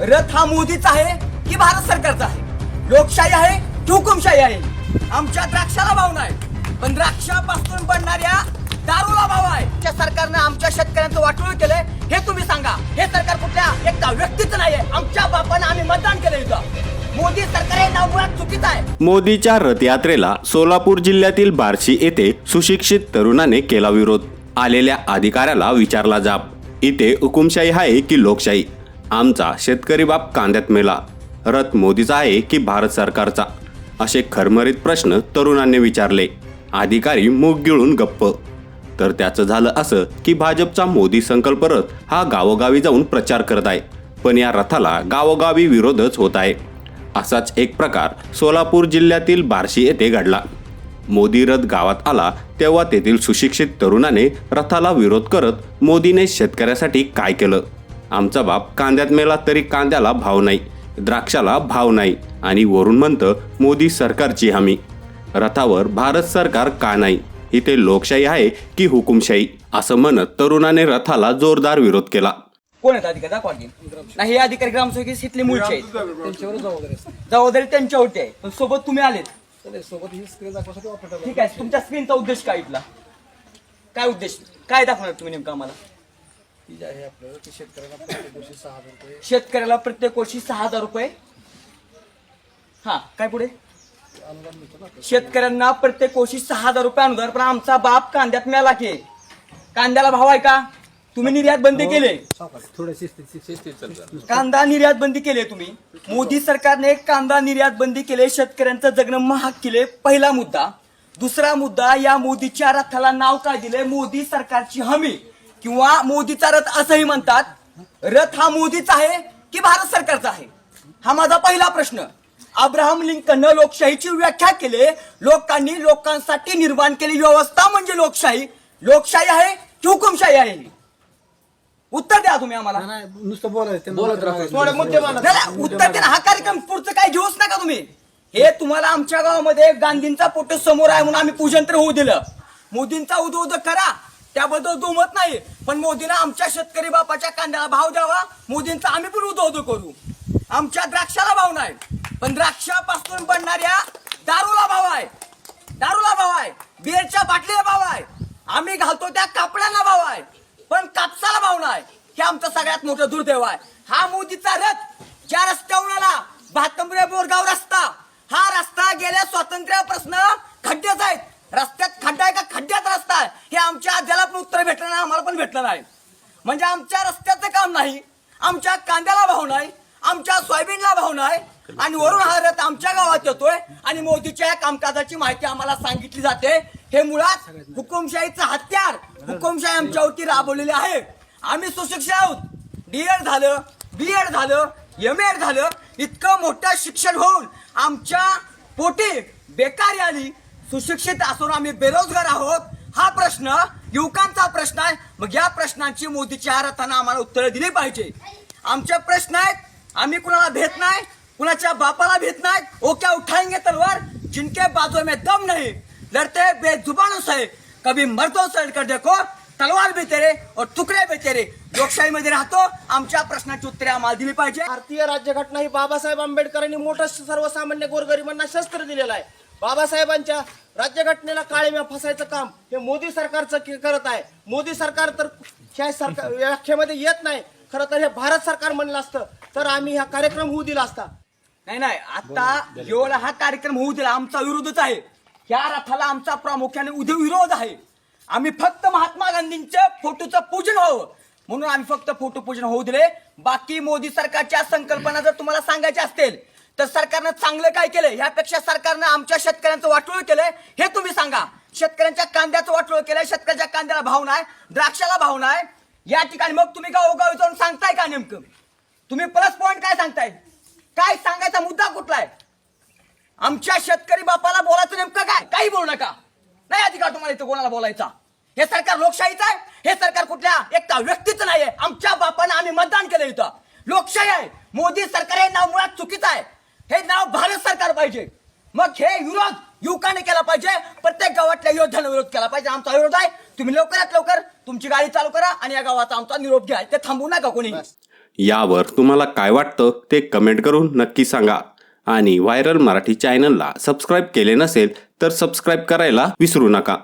रथ हा मोदीचा आहे की भारत सरकारचा आहे? लोकशाही आहे की हुकुमशाही आहे? आमच्या द्राक्षाला भाव नाही पण द्राक्षापासून बनणाऱ्या दारूला भाव आहे. त्या सरकारनं आमच्या शेतकऱ्यांचं वाटोळ केलंय हे तुम्ही सांगा. हे सरकार कुठल्या एकदा व्यक्तीचं नाहीये. आमच्या बापानं आम्ही मतदान केलं इथं. मोदी सरकार हे नाव मुळात चुकीचं आहे. मोदीच्या रथयात्रेला सोलापूर जिल्ह्यातील बार्शी येथे सुशिक्षित तरुणाने केला विरोध. आलेल्या अधिकाऱ्याला विचारला जाब इथे हुकुमशाही आहे की लोकशाही? आमचा शेतकरी बाप कांद्यात मेला. रथ मोदीचा आहे की भारत सरकारचा? असे खरमरीत प्रश्न तरुणांनी विचारले. अधिकारी मूग गिळून गप्प. तर त्याचं झालं असं की भाजपचा मोदी संकल्प रथ हा गावोगावी जाऊन प्रचार करत आहे. पण या रथाला गावोगावी विरोधच होत आहे. असाच एक प्रकार सोलापूर जिल्ह्यातील बार्शी येथे घडला. मोदी रथ गावात आला तेव्हा तेथील सुशिक्षित तरुणाने रथाला विरोध करत मोदीने शेतकऱ्यासाठी काय केलं? आमचा बाप कांद्यात मेला तरी कांद्याला भाव नाही द्राक्षाला भाव नाही आणि वरून म्हणतं मोदी सरकारची हमी. रथावर भारत सरकार का नाही? इथे लोकशाही आहे की हुकुमशाही? असं म्हणत तरुणाने रथाला जोरदार विरोध केला. कोण आहेत अधिकारी? दाखवा की. नाही हे अधिकारी ग्रामसेवक इथले मूळचे आहेत. त्यांच्यावर जबाबदारी असते. जबाबदारी त्यांच्यावरती आहे. पण सोबत तुम्ही आलेत. सोबत ही स्क्रीन दाखवण्यासाठी वापरतात ठीक आहे तुमच्या स्क्रीनचा उद्देश काय इथला? काय उद्देश? काय दाखवणार तुम्ही नेमकं आम्हाला? ती जी आहे आपलं ती शेतकऱ्यांना प्रत्येक दिवशी सहा हजार रुपये. शेतकऱ्याला प्रत्येक वर्षी सहा हजार रुपये? हा काय पुढे? अनुदान मिळतं ना आपल्याला. शेतकऱ्यांना प्रत्येक वर्षी सहा हजार रुपये अनुदान पण आमचा बाप कांद्यात मिळाला की. कांद्याला भाव आहे का? तुम्ही निर्यात बंदी केले. शिस्तीत चालतं. कांदा निर्यात बंदी केली तुम्ही. मोदी सरकारने कांदा निर्यात बंदी केले शेतकऱ्यांचं जगणं महाग केले. पहिला मुद्दा. दुसरा मुद्दा या मोदीच्या रथाला नाव काय दिले? मोदी सरकारची हमी. किंवा मोदीचा रथ असंही म्हणतात. रथ हा मोदीचा आहे की भारत सरकारचा आहे? हा माझा पहिला प्रश्न. अब्राहम लिंकननं लोकशाहीची व्याख्या केली. लोकांनी लोकांसाठी निर्माण केली व्यवस्था म्हणजे लोकशाही. लोकशाही आहे की हुकुमशाही आहे उत्तर द्या तुम्ही आम्हाला. नाही नुसतं बोलायचं उत्तर द्या ना. हा कार्यक्रम पुढचं काय घेऊच नका तुम्ही. हे तुम्हाला आमच्या गावामध्ये गांधींचा फोटो समोर आहे म्हणून आम्ही पूजन तर होऊ दिलं. मोदींचा उदो उदो करा. त्याबद्दल दुमत नाही. पण मोदीनं आमच्या शेतकरी बापाच्या कांद्याला भाव द्यावा मोदींचा आम्ही पण उदो करू. आमच्या द्राक्षाला भाव नाही. पण द्राक्षापासून बनणाऱ्या दारूला भाव आहे. दारूला भाव आहे. बिअरच्या बाटलीला भाव आहे. आम्ही घालतो त्या कापड्यांना भाव आहे. पण कापसाला भाव नाही. हे आमचं सगळ्यात मोठं दुर्दैव आहे. हा मोदीचा रथ ज्या रस्त्यावर आला बहात्तंबरे बोरगाव रस्ता. हा रस्ता गेल्या स्वातंत्र्यापासून खड्ड्याच आहेत रस्त्यात खड्डा आहे का खड्ड्यात रस्ता आहे हे आमच्या आद्याला पण उत्तर भेटलं नाही आम्हाला पण भेटला नाही. म्हणजे आमच्या रस्त्याचं काम नाही आमच्या कांद्याला भाव नाही आमच्या सोयाबीनला भाव नाही आणि वरून हा रथ आमच्या गावात येतोय आणि मोदीच्या या कामकाजाची माहिती आम्हाला सांगितली जाते. हे मुळात हुकुमशाहीचं हत्यार. हुकुमशाही आमच्यावरती राबवलेली आहे. आम्ही सुशिक्षित आहोत. डीएड झालं बीएड झालं एम एड झालं इतकं मोठं शिक्षण होऊन आमच्या पोटी बेकारी आली. सुशिक्षित असून आम्ही बेरोजगार आहोत. हा प्रश्न युवकांचा प्रश्न आहे. मग या प्रश्नांची मोदीच्या या आम्हाला उत्तरं दिली पाहिजे. आमचे प्रश्न आहेत आम्ही कुणाला भेट नाही कुणाच्या बापाला भेट नाही ओके उठाएंगे तलवार जिनके बाजू में दम नहीं. लड़ते बेजुबानों से कभी मर्दों से लड़कर देखो तलवार भी तेरे और तुकडे भी तेरे. लोकशाहीमध्ये राहतो आमच्या प्रश्नाची उत्तरे आम्हाला दिली पाहिजे. भारतीय राज्यघटना ही बाबासाहेब आंबेडकरांनी मोठं सर्वसामान्य गोरगरिबांना शस्त्र दिलेलं आहे. बाबासाहेबांच्या राज्यघटनेला काळीम्या फसायचं काम हे मोदी सरकारचं करत आहे. मोदी सरकार तर ह्या सरकार व्याख्येमध्ये येत नाही. खरं तर हे भारत सरकार म्हणलं असतं. तर आम्ही हा कार्यक्रम होऊ दिला असता. नाही नाही. आता एवढा हा कार्यक्रम होऊ दिला. आमचा विरोधच आहे. या रथाला आमचा प्रामुख्याने उद्या विरोध आहे. आम्ही फक्त महात्मा गांधींच्या फोटोचं पूजन व्हावं. म्हणून आम्ही फक्त फोटो पूजन होऊ दिले. बाकी मोदी सरकारच्या संकल्पना जर तुम्हाला सांगायच्या असतील तर सरकारनं चांगलं काय केलं ह्यापेक्षा सरकारनं आमच्या शेतकऱ्यांचं वाटोळ केलंय हे तुम्ही सांगा. शेतकऱ्यांच्या कांद्याचं वाटोळ केलंय शेतकऱ्याच्या कांद्याला भाव नाही द्राक्षाला भाव नाही. या ठिकाणी मग तुम्ही गावोगावी जाऊन सांगताय का नेमकं? तुम्ही प्लस पॉईंट काय सांगताय? काय सांगायचा मुद्दा कुठला आहे आमच्या शेतकरी बापाला बोलायचं नेमकं काय? काही बोलू नका. नाही अधिकार तुम्हाला इथं कोणाला बोलायचा? हे सरकार लोकशाहीचं आहे. हे सरकार कुठल्या एकटा व्यक्तीचं नाहीये. आमच्या बापानं आम्ही मतदान केलं इथं. लोकशाही आहे. मोदी सरकार हे नाव मुळात चुकीचं आहे. हे नाव भारत सरकार पाहिजे. मग हे विरोध युवकाने केला पाहिजे. प्रत्येक गावातल्या योद्ध्याने विरोध केला पाहिजे. आमचा विरोध आहे. तुम्ही लवकरात लवकर तुमची गाडी चालू करा आणि या गावाचा आमचा निरोप घ्या. ते थांबवू नका कोणी. यावर तुम्हाला काय वाटतं ते कमेंट करून नक्की सांगा. आणि व्हायरल मराठी चॅनलला सबस्क्राईब केले नसेल तर सबस्क्राईब करायला विसरू नका.